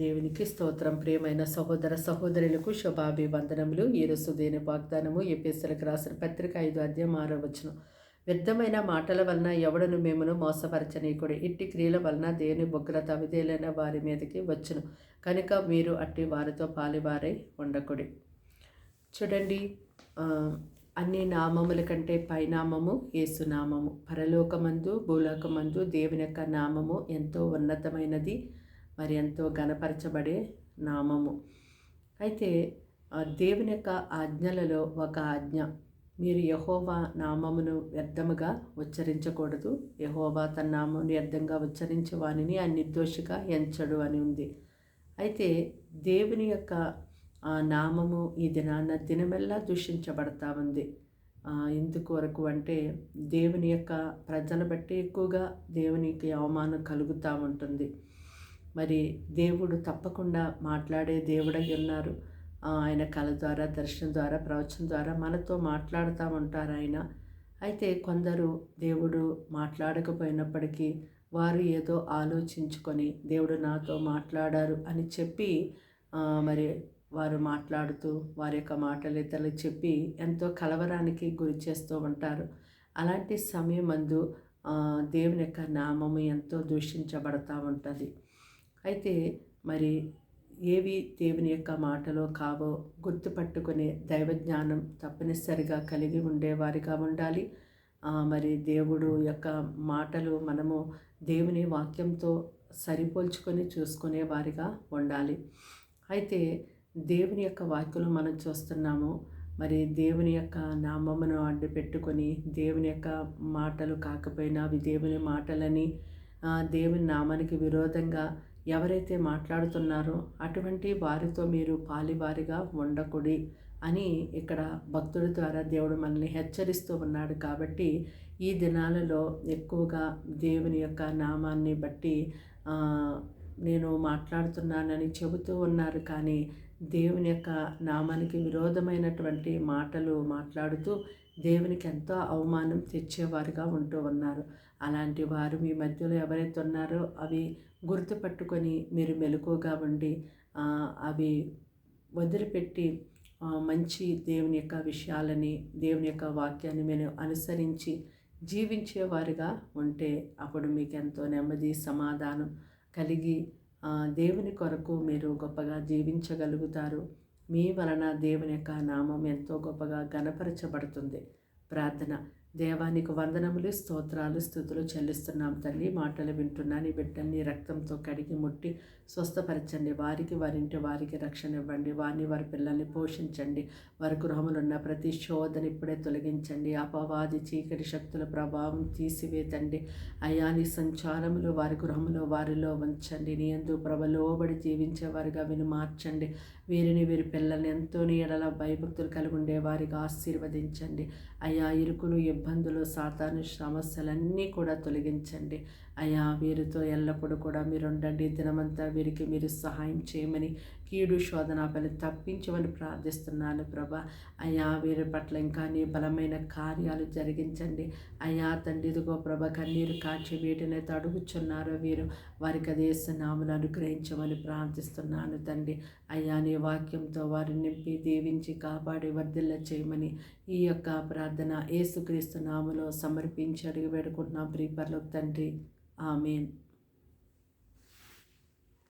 దేవునికి స్తోత్రం. ప్రియమైన సహోదర సహోదరులకు శుభాభివందనములు. ఈరోజు దేని వాగ్దానము? ఎపిఎస్ఎలకు రాసిన పత్రిక ఐదు అధ్యాయం ఆరో వచ్చును వ్యర్థమైన మాటల వలన ఎవడను మేమును మోసపరచనీకుడు ఇట్టి క్రియల వలన దేని బొగ్గులత విధేలైన వారి మీదకి వచ్చును. కనుక మీరు అట్టి వారితో పాలివారై ఉండకుడి చూడండి అన్ని నామముల కంటే పైనామము యేసునామము పరలోకమందు భూలోకమందు దేవుని యొక్క నామము ఎంతో ఉన్నతమైనది. మరి ఎంతో ఘనపరచబడే నామము. అయితే దేవుని యొక్క ఆజ్ఞలలో ఒక ఆజ్ఞ. మీరు యహోవా నామమును వ్యర్థముగా ఉచ్చరించకూడదు. యహోవా తన నామం వ్యర్థంగా ఉచ్చరించే వానిని ఆ నిర్దోషిగా ఎంచడు అని ఉంది. అయితే దేవుని యొక్క ఆ నామము ఈ దినాన్న దినమెల్లా దూషించబడతా ఉంది. ఎందుకు వరకు అంటే దేవుని యొక్క ప్రజల బట్టి ఎక్కువగా దేవునికి అవమానం కలుగుతూ ఉంటుంది. మరి దేవుడు తప్పకుండా మాట్లాడే దేవుడై ఉన్నారు. ఆయన కళ ద్వారా దర్శనం ద్వారా ప్రవచనం ద్వారా మనతో మాట్లాడుతూ ఉంటారు ఆయన. అయితే కొందరు దేవుడు మాట్లాడకపోయినప్పటికీ వారు ఏదో ఆలోచించుకొని దేవుడు నాతో మాట్లాడారు అని చెప్పి మరి వారు మాట్లాడుతూ వారి యొక్క మాటలు ఇతరులు చెప్పి ఎంతో కలవరానికి గురి చేస్తూ ఉంటారు. అలాంటి సమయం అందు దేవుని యొక్క నామము ఎంతో దూషించబడతా ఉంటుంది. అయితే మరి ఏవి దేవుని యొక్క మాటలో కావో గుర్తుపట్టుకునే దైవజ్ఞానం తప్పనిసరిగా కలిగి ఉండేవారిగా ఉండాలి. మరి దేవుడు యొక్క మాటలు మనము దేవుని వాక్యంతో సరిపోల్చుకొని చూసుకునే వారిగా ఉండాలి. అయితే దేవుని యొక్క వాక్యలు మనం చూస్తున్నాము. మరి దేవుని యొక్క నామమును అడ్డు పెట్టుకొని దేవుని యొక్క మాటలు కాకపోయినా అవి దేవుని మాటలని దేవుని నామానికి విరోధంగా ఎవరైతే మాట్లాడుతున్నారో అటువంటి వారితో మీరు పాలివారిగా ఉండకుడి అని ఇక్కడ భక్తుడి ద్వారా దేవుడు మనల్ని హెచ్చరిస్తూ ఉన్నాడు కాబట్టి ఈ దినాలలో ఎక్కువగా దేవుని యొక్క నామాన్ని బట్టి నేను మాట్లాడుతున్నానని చెబుతూ ఉన్నారు. కానీ దేవుని యొక్క నామానికి విరోధమైనటువంటి మాటలు మాట్లాడుతూ దేవునికి ఎంతో అవమానం తెచ్చేవారుగా ఉంటూ ఉన్నారు. అలాంటి వారు మీ మధ్యలో ఎవరైతే ఉన్నారో అవి గుర్తుపట్టుకొని మీరు మెలకువగా ఉండి అవి వదిలిపెట్టి మంచి దేవుని యొక్క విషయాలని దేవుని యొక్క వాక్యాన్ని మీరు అనుసరించి జీవించేవారుగా ఉంటే అప్పుడు మీకు ఎంతో నెమ్మది సమాధానం కలిగి దేవుని కొరకు మీరు గొప్పగా జీవించగలుగుతారు. మీ వలన దేవుని యొక్క నామం ఎంతో గొప్పగా గణపరచబడుతుంది ప్రార్థన. దేవానికి వందనములు స్తోత్రాలు స్థుతులు చెల్లిస్తున్నాం తల్లి. మాటలు వింటున్నా నీ బిడ్డల్ని రక్తంతో కడిగి ముట్టి స్వస్థపరచండి. వారికి వారింటి వారికి రక్షణ ఇవ్వండి. వారిని వారి పిల్లల్ని పోషించండి. వారి గృహములు ఉన్న ప్రతి శోధన ఇప్పుడే తొలగించండి. అపవాది చీకటి శక్తుల ప్రభావం తీసివేతండి. అయాని సంచారములు వారి గృహములో వారిలో ఉంచండి. నీ ఎందు ప్రభలోబడి జీవించే వారిగా విని మార్చండి. వీరిని వీరి పిల్లల్ని ఎంతో నీడల భయభక్తులు కలిగి ఉండే వారిగా ఆశీర్వదించండి. అయా ఇరుకులు ఇబ్బందులు సాతాను సమస్యలన్నీ కూడా తొలగించండి. అయ్యా వీరితో ఎల్లప్పుడూ కూడా మీరు ఉండండి దినమంతా వీరికి మీరు సహాయం చేయమని కీడు శోధన పని తప్పించమని ప్రార్థిస్తున్నాను ప్రభా. అయ్యా వీరి పట్ల ఇంకా నీ బలమైన కార్యాలు జరిగించండి. అయ్యా తండ్రి ఇదిగో ప్రభ కన్నీరు కాచి వీటినైతే అడుగుచున్నారో వీరు వారికి అదే నాములు అనుగ్రహించమని ప్రార్థిస్తున్నాను తండ్రి. అయ్యా నీ వాక్యంతో వారిని నింపి దీవించి కాపాడి వర్ధిల్ల చేయమని ఈ యొక్క ప్రార్థన యేసుక్రీస్తు నాములో సమర్పించి అడిగి వేడుకుంటున్నాం ప్రీపర్లకు తండ్రి. Amen.